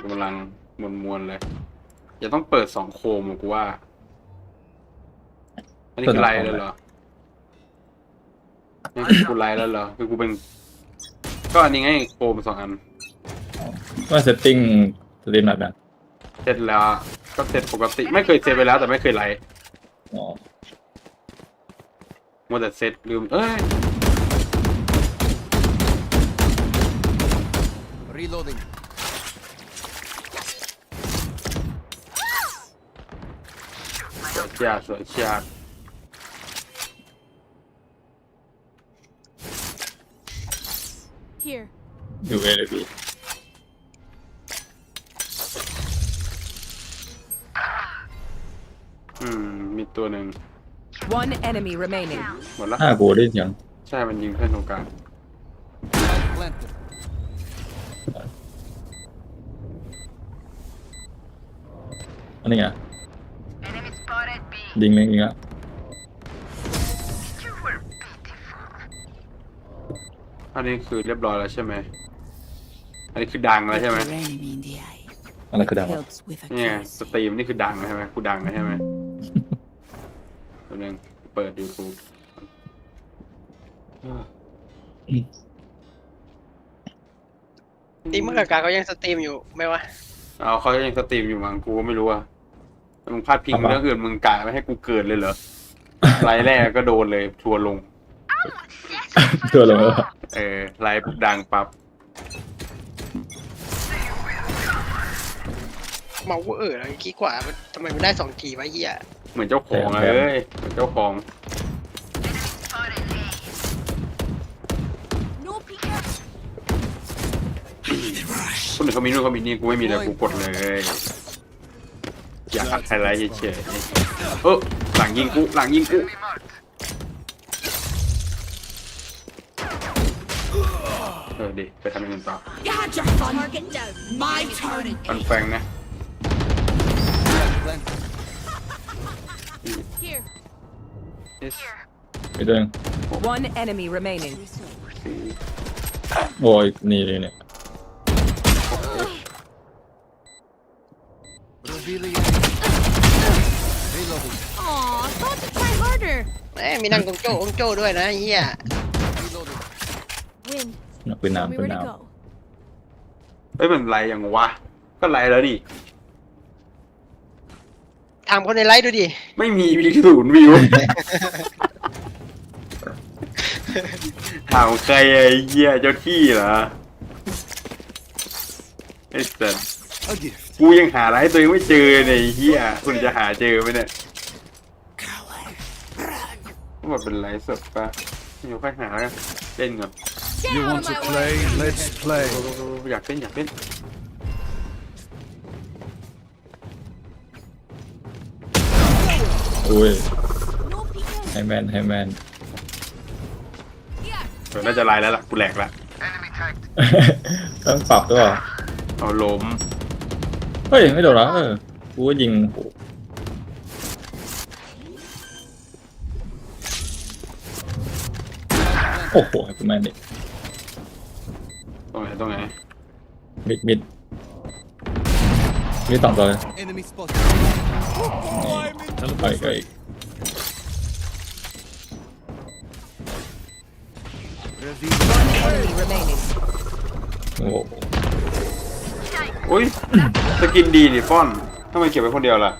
กูกำลังมวนมวนๆเลย อย่าต้องเปิดสองโคมอะกูว่า อันนี้คือไลน์เลยเหรอนี่คือกูไลน์แล้วเหรอคือกูเป็น ก็อันนี้ไงโคมสองอันว่าเซตติ้งสตรีมแบบนั้นเสร็จแล้ว ก็เสร็จปกติ ไม่เคยเซตไปแล้วแต่ไม่เคยไลน์อ๋อมัวแต่เซตลืม เอ้ย Reloading. สวยจัดสวยจัด Here. อยู่เอเลยพี่อืม มีตัวหนึ่ง One enemy remaining. หมดละ ห้ากูได้เสียงใช่ มันยิงเพื่อนตรงกลาง Light planted. อันนี้ไง ดิงเลยอีกแล้วอันนี้คือเรียบร้อยแล้วใช่ไหมอันนี้คือดังแล้วใช่ไหม Look your enemy in the eye. อะไรคือดาว Helps with เนี่ย accuracy. สตรีมนี่คือดังแล้วใช่ไหมกูดังแล้วใช่ไหมตัวนึงเปิดยูทูบตีเมื่อกากาเขายังสตรีมอยู่ไหมวะเอาเขายังสตรีมอยู่มั้งกูก็ไม่รู้อะ มึงพลาดพิงเรื่องอื่นมึงกะไม่ให้กูเกิดเลยเหรอไลน์แรกก็โดนเลยทัวร์ลงเชื่อเลยว่าเออไลน์ปุ๊บดังปั๊บเมาเออแล้วกี้กว่ามันทำไมมันได้สองทีวะเฮียเหมือนเจ้าของอะเอ้ยเหมือนเจ้าของ No peeker. คนอื่นเขามีนู่นเขามีนี่กูไม่มีเลยกูกดเลย อยากอัไฮไลท์เฉยๆเออหลังยิงกูหลังยิงกูเออดีไปทำอย่างอื่นต่อ God, your fun. Target down. My turn. ปันแฟงนะ Here. ไม่ด้ One enemy remaining. สี่ยนี่เลยเนี่ย Reloading. Aw, thought to try harder. แหมมีนั่งตรงโจ้องโจ้ด้วยนะเฮีย Reloading. Win. นักปืน Tell น้ำ me ปืน where น้ to go. เฮ้ยมันไรอย่างวะ ก็ไรแล้วดิถามคนในไลฟ์ดูดิ ไม่มีวิวศูนย์วิว ถามใครไอ้เหี้ยเจ้าที่เหรอไอ้สัส A gift. กูยังหาอะไรให้ตัวเองไม่เจอเนี่ยไอ้เหี้ยคุณจะหาเจอไหมเนี่ยว่าเป็นไรสดปะเดี๋ยวค่อยหาแล้วเล่นก่อน Get You out want of to my way. play? Let's play. อยากเล่นอยากเล่นำอุ้ย No peeker. ให้แมนให้แมน Here. เดี๋ยวน่าจะไลน์แล้วล่ะกูแหลกละ ต้องปรับด้วยเหรอเอาล้ม เฮ้ย ไม่โดนเหรอเออกูก็ยิงโอ้โหโอ้โหให้กูแมนดิตรงไหนตรงไหนมิดมิดมิดสองตัวเลย Enemy spotted. ไปไป Revealing. Enemy remaining. โอ้โห อุ้ยสกินดีดิฟอนทำไมเก็บไว้คนเดียวล่ะ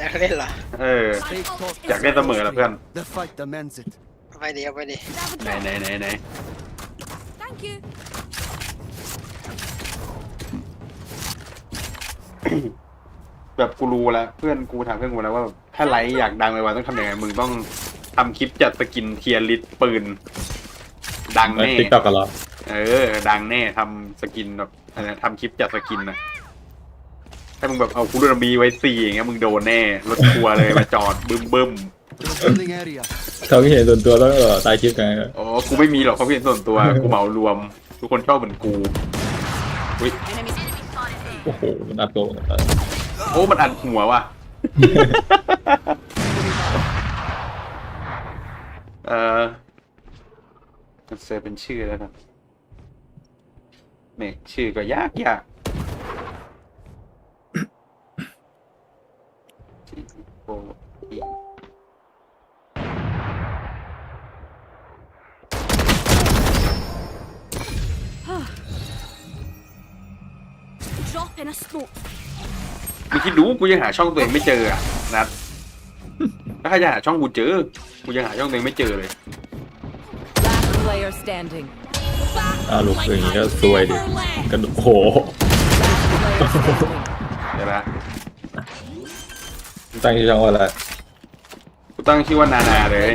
อยากเล่นเหรอเออ Stay close. อยากเล่นเสมอละเพื่อน The fight demands it. เอาไปดิเอาไปดิ Have a ไหน drop. ไหนไหนไหน Thank you. แบบกูรู้แล้วเพื่อนกูถามเพื่อนกูแล้วว่าแบบถ้าไลฟ์อยากดังไปวันต้องทำยังไงมึงต้องทำคลิปจัดสกินเทียร์ลิสต์ปืน ดังแล้วแน่ ติ๊กต็อกกันเหรอ เออ ดังแน่ทำสกินแบบอะไรนะทำคลิปจัดสกินนะถ้ามึงแบบเอาคูรูนาบีไว้สี่อย่างเงี้ยมึงโดนแน่รถทัวร์เลยมาจอดบึ้มบึ้ม Revealing area. เขาไม่เห็นส่วนตัวแล้วก็ตายคลิปกันอ๋อกูไม่มีหรอกเขาเพียงส่วนตัว กูเหมารวม ทุกคนชอบเหมือนกูอุ้ยโอ้โหมันอัดโกงโอ้มันอัดหัวว่ะ เออมันเซฟเป็นชื่อแล้วนะ เมกชื่อก็ยากยากจีโออีม่คิดรู้กูยังหาช่องตัวเองไม่เจออะนัดล้วใครจะหาช่องกูเจอ กูยังหาช่องตัวเองไม่เจอเลย อ่าลูกอย่างนี้ก็ซวยดิกระดูกโอ้โห Last player standing. เดี๋ยวนะตั้งชื่อช่องว่าอะไรกูตั้งชื่อว่านานาเลย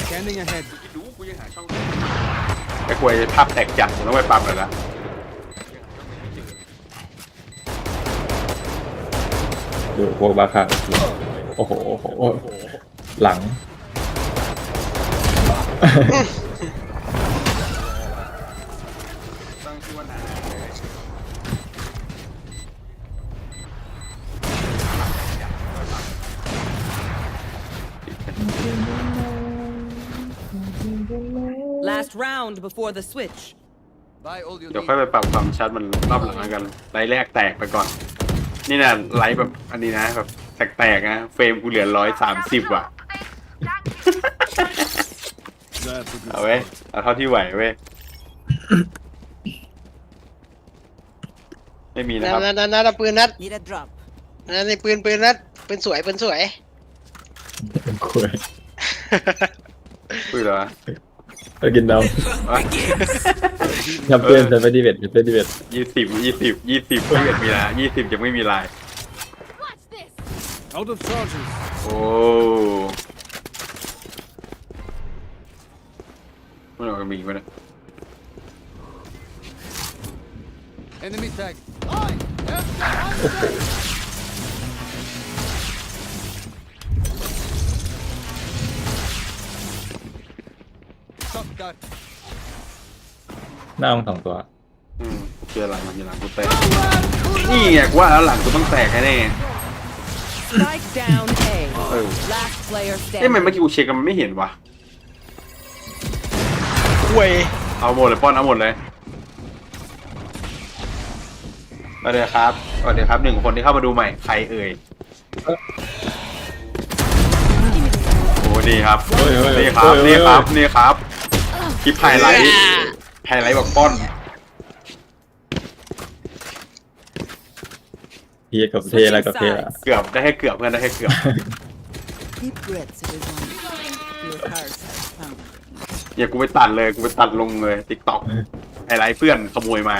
Scanning ahead. คิดดูกูยังหาช่องตัวเองไอ้ควยภาพแตกจัดกูต้องไปปรับเลยละดูพวกบาคาโอ้โหโอ้โหโอ้โห หลังตั้ง Last round before the switch. Buy all you เดี๋ยว need. ค่อยไปปรับความชัดมันรอบหลังแล้วกันไลท์แรกแตกไปก่อน นี่นะไลท์แบบอันนี้นะแบบแตกๆนะเฟรมกูเหลือร้อยสามสิบอะ That's a good เอาไว้ยเอาเท่าที่ไหวเว้ย ไม่มีนะนัครับดนัดนัดนัดปืนนัด Need a drop. นัดในปืนปืนนัดปืนสวยปืนสวย คุย คุยเหรอวะไปกินน้ำทำเพื่อนจะไปดีเวทไปดีเวทยี่สิบยี่สิบยี่สิบยี่สิบมีละยี่สิบยังไม่มีลาย What's this? Out of charges. โอ้ไม่เอากระมีมาเนี่ย Enemy tag. I am the hunter. หน้ามึงสองตัว อืมเจอหลังมันอยู่หลังกูแตกนี่ไงกูว่าแล้วหลังกูต้องแตกแน่ Strike down A. ๆเออ Last player เอ้ยทำไม standing. เมื่อกี้กูเช็คกันมันไม่เห็นวะห่วยเอาหมดเลยป้อนเอาหมดเลยสวัสดีครับสวัสดีครับหนึ่งคนที่เข้ามาดูใหม่ใครเอ่ยโอ้ดีครับเฮ้ยเฮ้ยนี่ครับเฮ้ยนี่ครับเฮ้ยนี่ครับคลิปไฮไลท์ ไฮไลท์แบบป้อนเฮียกับเทอะไรกับเทอะเกือบได้ให้เกือบเพื่อนได้ให้เกือบ Deep breaths, everyone. Your hearts have found. อย่ากูไปตัดเลยกูไปตัดลงเลยติ๊กต็อกไฮไลท์เพื่อนขโมยมา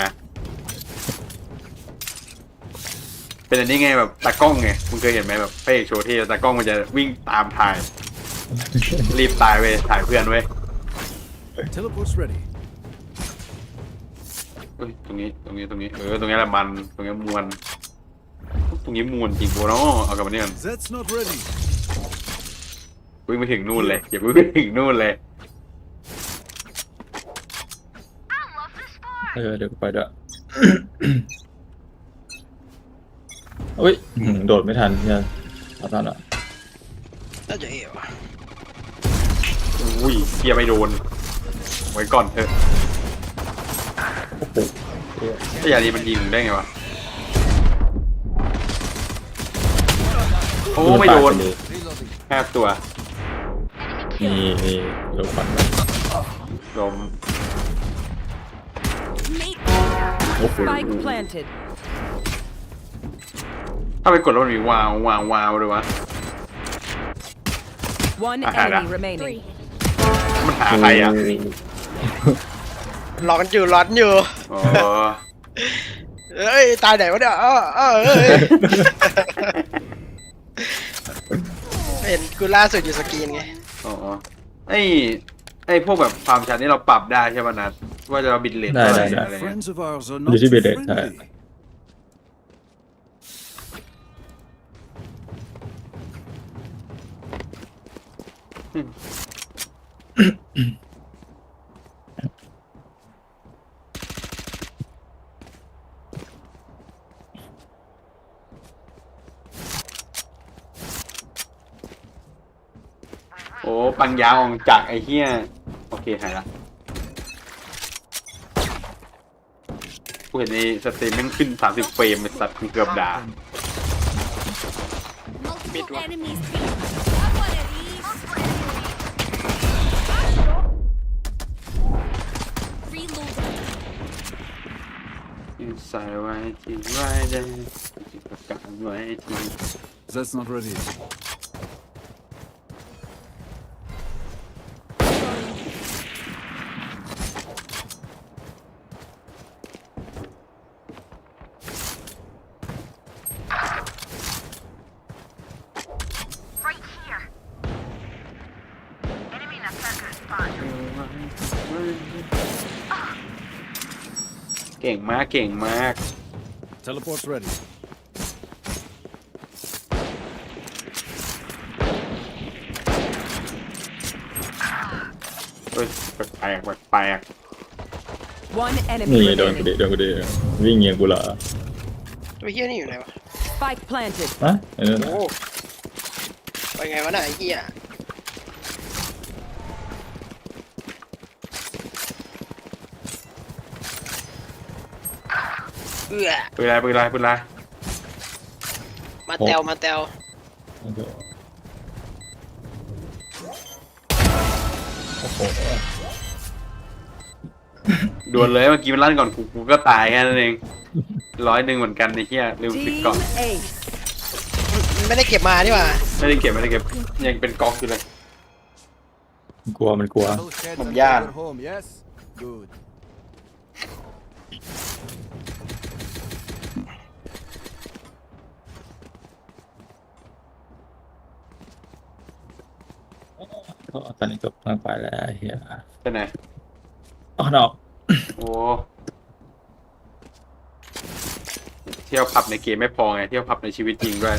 เป็นอันนี้ไงแบบตากล้องไงมึงเคยเห็นไหมแบบพระเอกโชว์ที่ตากล้องมันจะวิ่งตามถ่าย รีบตายเว้ยถ่ายเพื่อนเว้ย Teleport's ready. เอ้ยตรงนี้ตรงนี้ตรงนี้เออตรงนี้แหละมันตรงนี้มวนตรงนี้มวนจริงโบเนาะเอากลับมาเนี่ย That's not ready. วิ่งไปถึงนู่นเลยอย่าเพิ่งไปถึงนู่นเลยเออเดี๋ยวกูไปด้วยอุ้ยอื้อหือโดดไม่ทันเนี่ยขอโทษอะน่าจะเอวะอุ้ยเกียร์ไม่โดนไว้ก่อนเถอะ โอ้โหเหี้ยไอ้ยาดีมันยิงได้ไงวะ โอ้ไม่โดนปาไปเลย Reloading. แคบตัวนี่นี่ลงฟันมาลม Make โอ้โห Spike planted. ถ้าไปกดแล้วมันมีวาววาววาวเลยวะ One I had enemy that. remaining. three. มันหาใครอะ ร้อนอยู่ร้อนอยู่ อ๋อเอ้ยตายไหนวะเนี่ยเออเออเอ้ยเห็นกูล่าสุดอยู่สกรีนไงอ๋อไอ้ไอ้พวกแบบความชัดนี่เราปรับได้ใช่ป่ะนัดว่าจะบิตเลทได้ได้ได้ อะไรเงี้ย Friends of ours are You not should be there, friendly. โอ้ปัญญาออกจากไอ้เหี้ยโอเคหายละกูเห็นในสตรีมแม่งขึ้น 30 เฟรมไอ้สัตว์กูเกือบด่า Multi มิด Multiple วะ enemies. Got one of these. Reload. ยิงใส่ไว้ที่ไว้แดงจิตประกาศไว้ที่ That's not ready. Enemy in a circle spot. เก่งมากเก่งมาก Teleport's ready. เฮ้ยแปลกๆแปลก One นี่ enemy โดนกูดิ remaining. โดนกูดิวิ่งเงียงกูเหรอตัวเฮี้ยนี่อยู่ไหนวะ Spike planted. ฮะไอ้นั่นโอ้น่ะไปไงวะน่ะไอ้เฮี้ย เอื้อๆปืนอะไรปืนอะไรปืนอะไรมาแตวมาแตวโอ้โหโอ้โหดวลเลยเมื่อกี้มันลั่นก่อนกูกูก็ตายแค่นั้นเองร้อยหนึ่งเหมือนกันไอ้เหี้ยลืมปิด Team กล่อง Ace. มันไม่ได้เก็บมานี่หว่าไม่ได้เก็บไม่ได้เก็บยังเป็นก๊อกอยู่เลยมันกลัวมันกลัว Double heads Mầm and gian. go home, yes? Good. ก็ตอนนี้จบทางไปแล้วไอ้เฮียไปไหนอ๋อนอกโอ้เที่ยวผับในเกมไม่พอไง เที่ยวผับในชีวิตจริงด้วย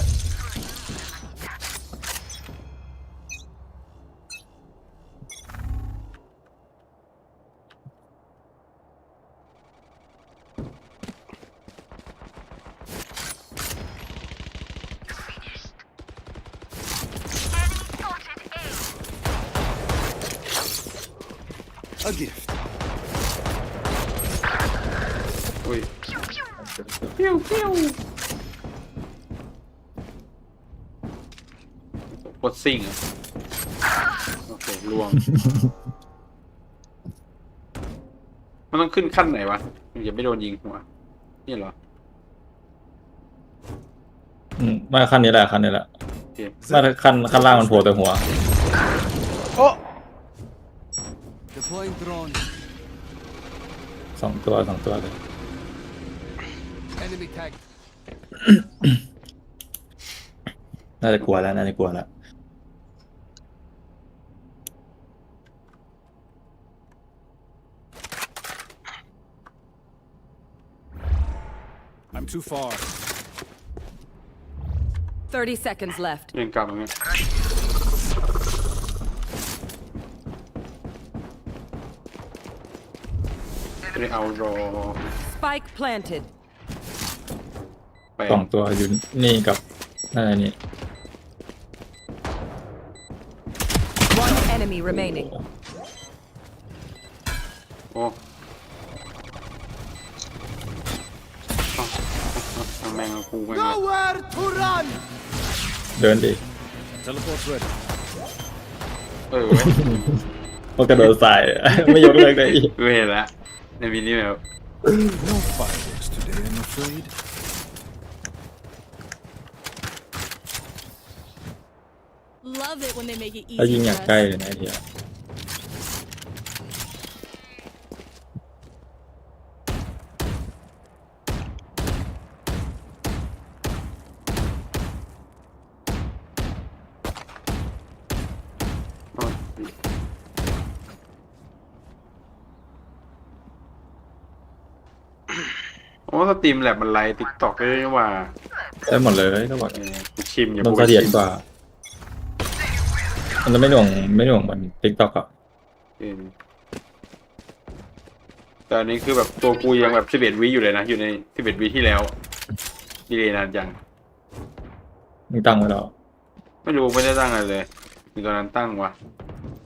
A gift. อุ้ยปิ้วปิ้วโคตรซิ่งอะโอเคลวง มันต้องขึ้นขั้นไหนวะมันจะไม่โดนยิงหัว นี่เหรอ อืมไมาขั้นนี้แหละขั้นนี้แหละโอเคน่าจะขั้นขั้นล่างมันโผล่แต่หัว โอ้ Deploying drone. สองตัวสองตัวเลย Enemy tag. น่าจะกลัวแล้วน่าจะกลัวแล้ว I'm too far. 30 seconds left. เล่นกลับตรงนี้ ไม่ได้เอารอ Spike planted. ไปสองตัวอยู่นี่กับนั่นอะไรนี่ One enemy remaining. โอ้เอาเอาเอาแมงเอากูไปเลย Nowhere to run! เดินดิ Teleport's ready. เออเว้ยมันกระโดดใส่ ไม่ยกเลิกได้อีกกูเห็นแล้ว ในวิดีโอแบบ No fireworks today, I'm afraid. Love it when they make it ถ้ายิ easy งอ for ย่างใกล้ us. เลยนะไอ้เฮีย ตรีมแลบมันไลฟ์ติ๊กต็อกเลยนี่หว่าได้หมดเลยก็บอกเออกูชิมอย่ามันพูดเสถียรชิมกว่า มันจะไม่หน่วงไม่หน่วงเหมือนติ๊กต็อกอะเออแต่อันนี้คือแบบตัวกูยังแบบสิบเอ็ดวิอยู่เลยนะ อยู่ในสิบเอ็ดวิที่แล้วดีเลยนานจัง มึงตั้งไว้แล้วไม่รู้ไม่ได้ตั้งอะไรเลยมีตอนนั้นตั้งวะ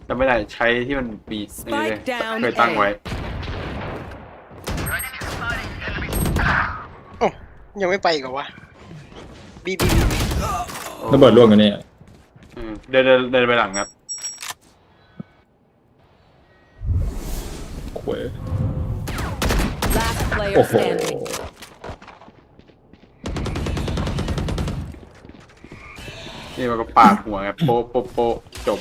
จำไม่ได้ใช้ที่มันมีอันนี้เลย Spike down เคยตั้งไว้โยังไม่ไปอีกเหรอวะบีบีบีบีโอ้ระเบิดล่วงกันเนี่ยอืมเดินเดินเดินไปหลังครับเว้ย Last player โอ้โห standing. นี่มันก็ปาดหัวครับโป๊ะโป๊ะโป๊ะจบ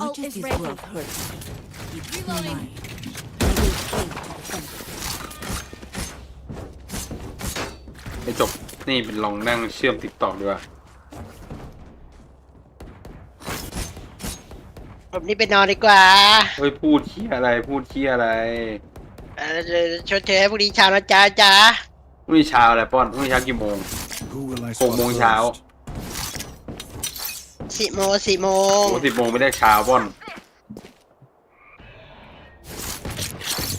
Much ult as is this ready. world hurts, it's Reloading. mine. I will cling to the fence. ไอ้จบนี่เป็นลองนั่งเชื่อมติ๊กตอกดีกว่าผมนี่ไปนอนดีกว่าเฮ้ยพูดเคี้ยอะไรพูดเคี้ยอะไรเอ่อชดเชยให้พรุ่งนี้เช้านะจ๊ะจ๊ะ พรุ่งนี้เช้าอะไรป้อนพรุ่งนี้เช้ากี่โมง Who will I หกโมงเช้า first? สี่โมงสี่โมงโอ้สิบโมงไม่ได้เช้าป้อน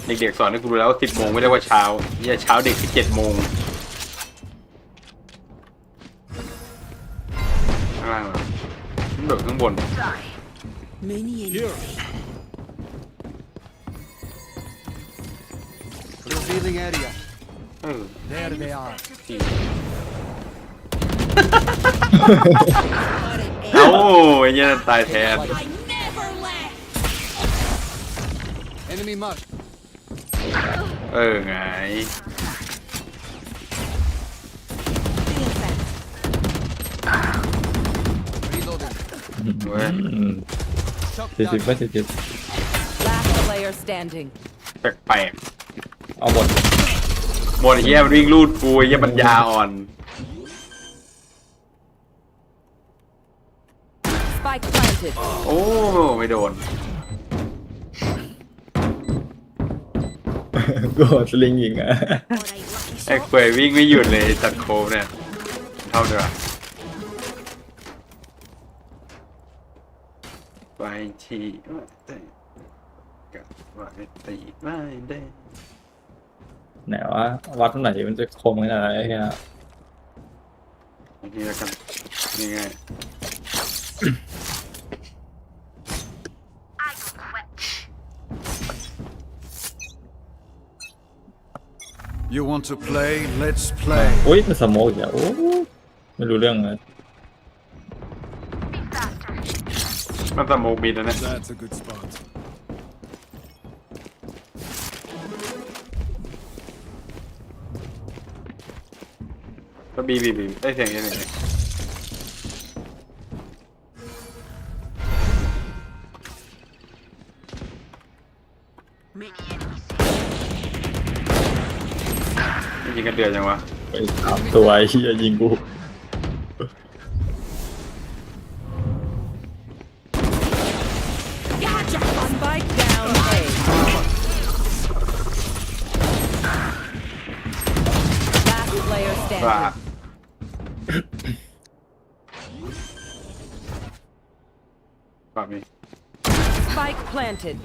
เด็กๆสอนให้กูรู้แล้วสิบโมงไม่ได้ว่าเช้าเนี่ยเช้าเด็กคือเจ็ดโมงข้างล่างเหรอมันโดดข้างบน Many in Here. Revealing area. เออ There they are. จริง เอ้าไอ้เหี้ยันตายแทน I never left. Enemy marked. เออไง Reloading. เว้ยอืม Shot สี่สิบ down. ไม่สี่สิบ Last player standing. แปลกเอาหมด ๆหมดไอ้เหี้ยมันวิ่งลูดกูไอ้เหี้ยปัญญาอ่อน โอ้ ไม่โดนก็สลิงยิงอะ ไอ้เขวยวิ่งไม่หยุดเลยจัดโคมเนี่ย เท่าเดิมไปทีว่าแต่กับว่าตีไม่ได้ ไหนวะวัดตรงไหนมันจะคมขนาดไหนไอ้เหี้ยอันนี้แล้วกันนี่ไง You want to play? Let's play. อุ้ยมันสโมกอีกแล้วโอ้ไม่รู้เรื่องเลยมันสโมกบินแล้วเนี่ย That's a good spot. ก็บีบีบีได้เสียงยังไง ดือดจังวะไปสามตัวไอ้เหี้ยยิงกู Spike down A. Last player ว่า standing. แบบนี้ Spike planted.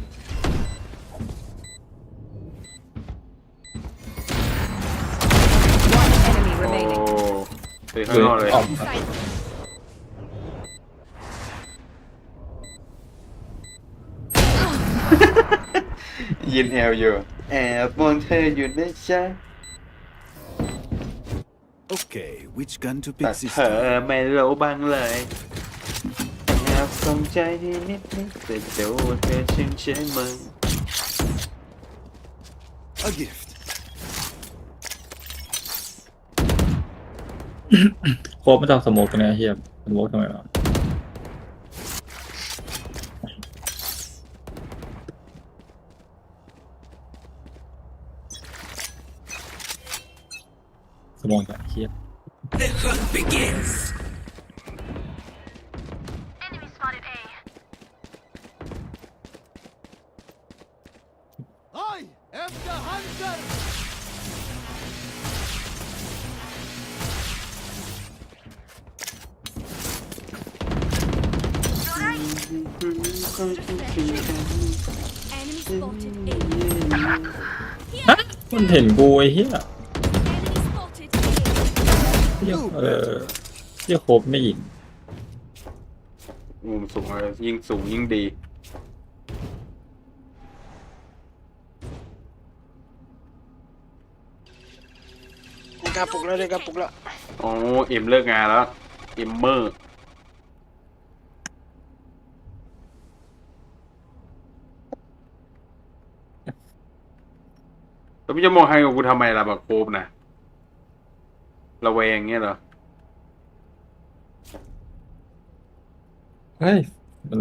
ตีข้างนอกเลย ออกยินแอลอยู่ แอบมองเธออยู่นะจ๊ะ Okay, which gun to แต่ pick this เธอ time? ไม่รู้บ้างเลยแอบสงใจที่นิดนิดแต่เดี๋ยวเธอชื่นใช่ไหม A gift. โคบไม่ต้องสโมกกันนะไอ้เฮียสโมกทำไมวะสโมกกันอ้เหี้ย Enemy เห็นกูไอ้เหี้ยเยออเหี้ครบไม่ยิงมุมสูงเลยยิ่งสูงยิ่งดี กระปุกแล้วเลยกระปุกแล้ว โอ้เอ็มเลิกงานแล้ว เอ็มเมอร์ แล้วพี่จะมองให้กับกูทำไมล่ะบักโคบนะระแวงเงี้ยเหรอเฮ้ยมัน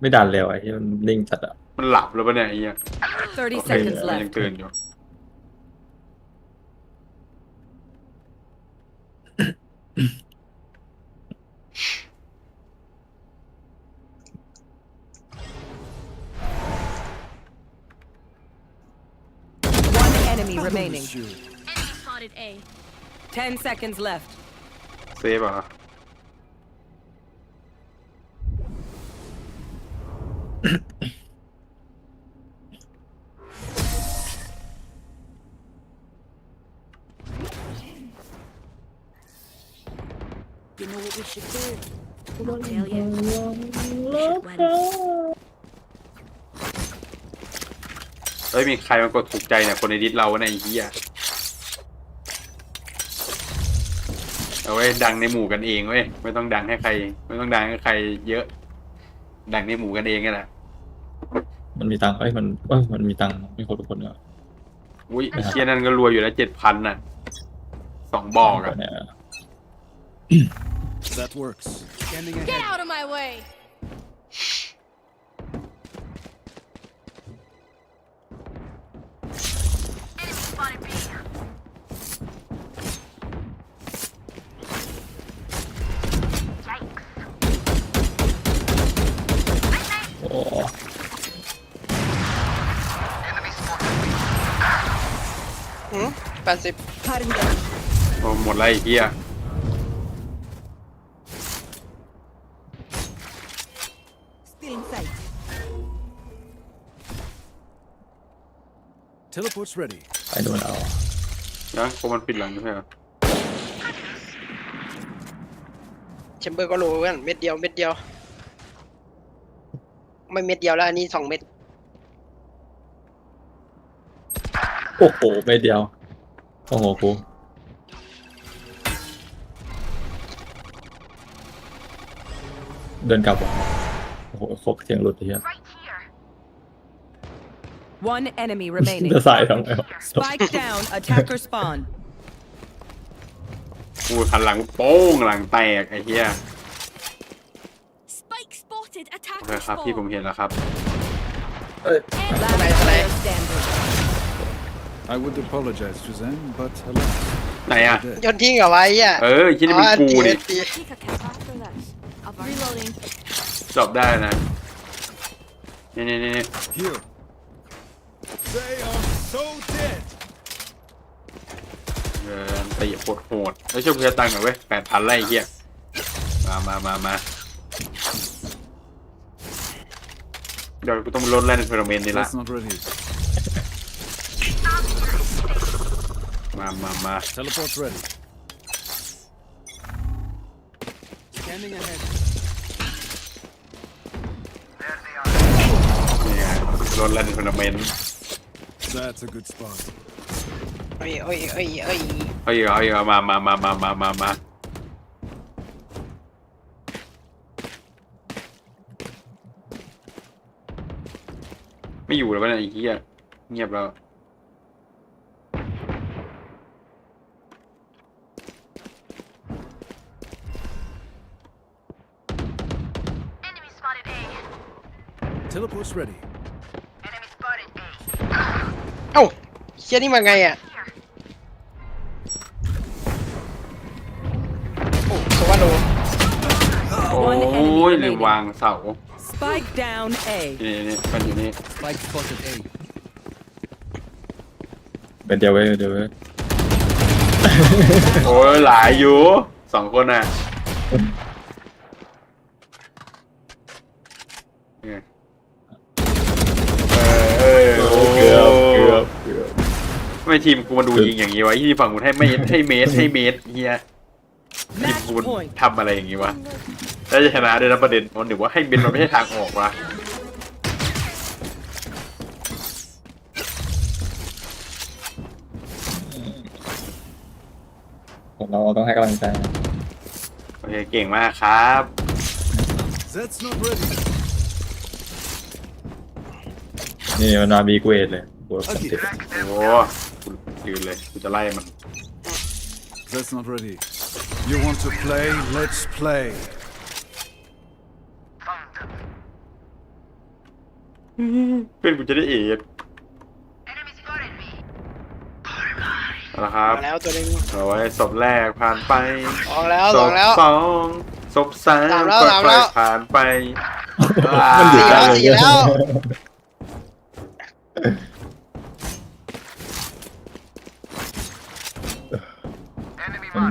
ไม่ดันเร็วไอ้ที่มันนิ่งจัดอะมันหลับแล้วปะเนี่ยไอ้เหี้ย30 Okay. seconds มันยัง left. ตื่นอยู่ One enemy remaining. Shoot. Enemy spotted A. 10 seconds left. เซฟเหรอ You know what we should do? I'll tell you. We should win. เฮ้ยมีใครมากดถูกใจเนี่ยคนในดิสเราเนี่ยไอ้เหี้ยเอาไว้ดังในหมู่กันเองเว้ยไม่ต้องดังให้ใคร ไม่ต้องดังให้ใคร เยอะ ดังในหมู่กันเองนี่แหละมันมีตังค์เอ้ยมันเอ้ยมันมีตังค์มีคนทุกคนเนอะอุ้ยเชียนั่นก็รวยอยู่แล้วเจ็ดพันน่ะสองบอกอะเนี่ย That works. Scanning Get ahead. out of my way. แปดสิบ Cutting them. โอ้หมดแล้วไอ้เหี้ย Still in sight. Teleport's ready. ไปโดนเอานะโคมันปิดหลังใช่ไหมแชมเบอร์ก็รู้กันเม็ดเดียวเม็ดเดียว ไม่เม็ดเดียวแล้วอันนี้สองเม็ด โอ้โหไม่เดียว โอ้โหกูเดินกลับว่ะโอ้โหครบเสียงหลุดไอ้เหี้ย One enemy remaining. จะใส่ทำไมวะ Spike down. Attacker spawn. กูหันหลังโป้งหลังแตกไอ้เหี้ย Spike spotted. โอ Attacker เคครับพี่ผม spawn. เห็นแล้วครับ Last player standing. I would apologize to them, but alas, ไหนอะ they're dead. โยนทิ้งเอาไว้อะเออที่นี่เป็นกูอ๋อนี่อัตี Take a cap after this. Reloading. จบได้นะ นี่นี่นี่ Here. They are so dead. เออตีโหดโหดๆแล้วช่วยเพื่อตังค์หน่อยเว้ยแปดพันไล่ไอ้เหี้ยมามามามาเดี๋ยวกูต้องลดแล่นทัวร์นาเมนต์นี่ละ That's not ready. มามามา Teleport's ready. Scanning ahead. นี่ไงลดแล่นทัวร์นาเมนต์ That's a good spot. เอ้ยเอ้ยเอ้ยเอ้ยเอาอีกเอาอีกเอามามามามามามามา ไม่อยู่แล้ววะเนี่ยไอ้เหี้ยเงียบแล้ว Teleport's ready. Enemy spotted A. เอ้าเชี่ยนี่มาไงอะโอ้สวัสดีโอ้ยลืมวางเสา Spike down A. นี่นี่มันอยู่นี่ Spike spotted A. เป็นเดียวเว้ยเดียวเว้ยโอ้ยหลายอยู่สองคนอะเนี่ยเออเออโอ้ เกือบเกือบเกือบ ทำไมทีมกูมาดูยิงอย่างนี้วะที่ฝั่งกูให้ไม่ให้เมตรให้เมตรเฮียทีม Match กู point. ทำอะไรอย่างนี้วะแล้วจะชนะด้วยนะประเด็นมันหรือว่าให้เบนมันไม่ใช่ทางออกวะเราต้องให้กำลังใจนะโอเคเก่งมากครับ That's not ready. นี่มันมาบีเกรดเลยบวกสิบโอ้กู ยืนเลยกูจะไล่มัน That's not ready. You want to play? Let's play. เพื่อนกูจะได้เอ็ด Enemy spotted me. เอาละครับมาแล้วตัวหนึงเอาไว้ศพแรกผ่านไปออกแล้วศสองพแล้ว สองศพสามสามแล้วค่สามแล้อยว ๆผ่านไปมันอยู่ สี่ใกล้แล้วสี่แล้ว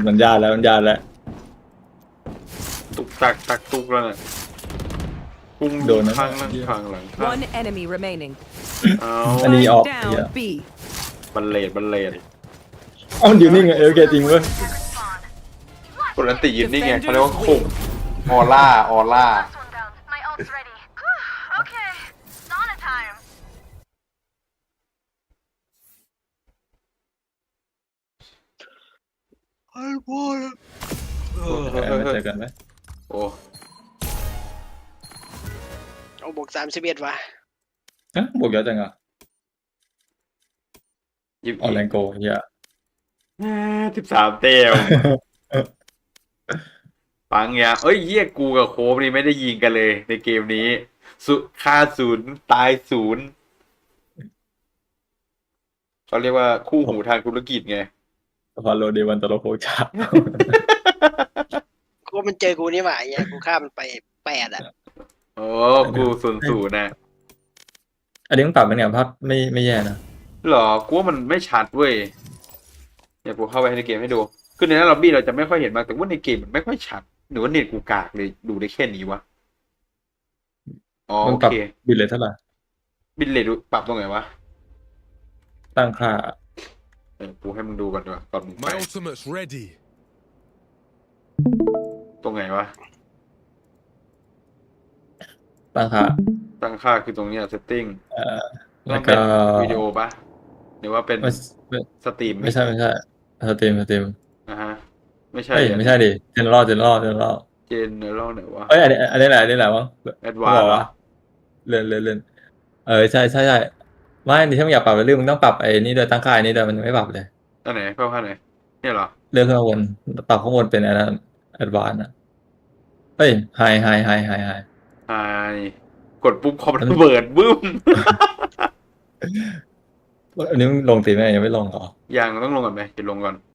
มันมันยากแล้วมันยากแล้ว ตุกตักตักตุกแล้วน่ะพุ่งโดนนะ ข้างหลังข้างหลังข้าง One enemy remaining. เอาอันนี้ Spike off, down yeah. B. บันเลดบันเลดเอ้ามันอยู่นิ่งอะเอลเกจริงเว้ยกดอันติยืนนี่ไงเขาเรียกว่าข่มออร่าออร่า Last one down. My ult's ready. Whew, okay. Sauna time. ไอ้บอลเออเออมาเจอกันไหมโอ้เอาบวกสามสิบเอ็ดว่ะฮะบวกเยอะจังอะยิบออแรงโกเฮียสิบสามเต็มปังยาเอ้ยเยี่ยกูกับโคบนี่ไม่ได้ยิงกันเลย ในเกมนี้สุค่าศูนย์ตายศูนย์เขาเรียกว่าคู่หูทางธุรกิจไง พอโลเดวันตโลโคชากูว่ามันเจอกูนี่หว่าไอ้เหี้ยกูฆ่ามันไปแปดอะโอ้กูศูนย์ศูนย์นะอันนี้มันปรับเป็นไงภาพไม่ไม่แย่นะหรอกูว่ามันไม่ชัดเว้ยเดี๋ยวกูเข้าไปในเกมให้ดู คือในนั้นล็อบบี้เราจะไม่ค่อยเห็นมากแต่ว่าในเกมมันไม่ค่อยชัดหรือว่าเน็ตกูกากเลยดูได้แค่นี้วะอ๋อมัโอปรับเคบิตเลยเท่าไหร่บินเลทปรับตรงไหนวะตั้งค่า เออกูให้มึงดูก่อนดีกว่าก่อนมึงไป My ultimate's ready. ตรงไหนวะตั้งค่าตั้งค่าคือตรงเนี้ย setting เอ่อต้แล้อวงเป็ก็นวิดีโอปะหรือว่าเป็นไม่ไม่สตรีมไม่ใช่ไม่ใช่สตรีมสตรีมนะฮะ ไม่ใช่เฮ้ยไม่ใช่ดิเจนรอเจนรอเจนรอเจนเนอรัลไหนวะเอ้ยอันนี้อันนี้แหละอันนี้แหละวะแอดวานบอกซ์ว่าเล่นเล่นเล่นเออใช่ใช่ใช่ ไม่ดิถ้ามึงอยากปรับเรื่องมึงต้องปรับไอ้นี่โดยตั้งค่าอันนี้โดยมันไม่ปรับเลยอันไหนเพิ่มค่าไหนเนี่ยเหรอเรื่องข้างบนปรับข้างบนเป็นอันนั้นแอดวานอะเฮ้ยไฮไฮไฮไฮไฮไฮกดปุ๊บคอมระเบิดบึ้มอันนี้มึงลงตีไหมยังไม่ลงเหรอยังต้องลงก่อนไหมจะลงก่อน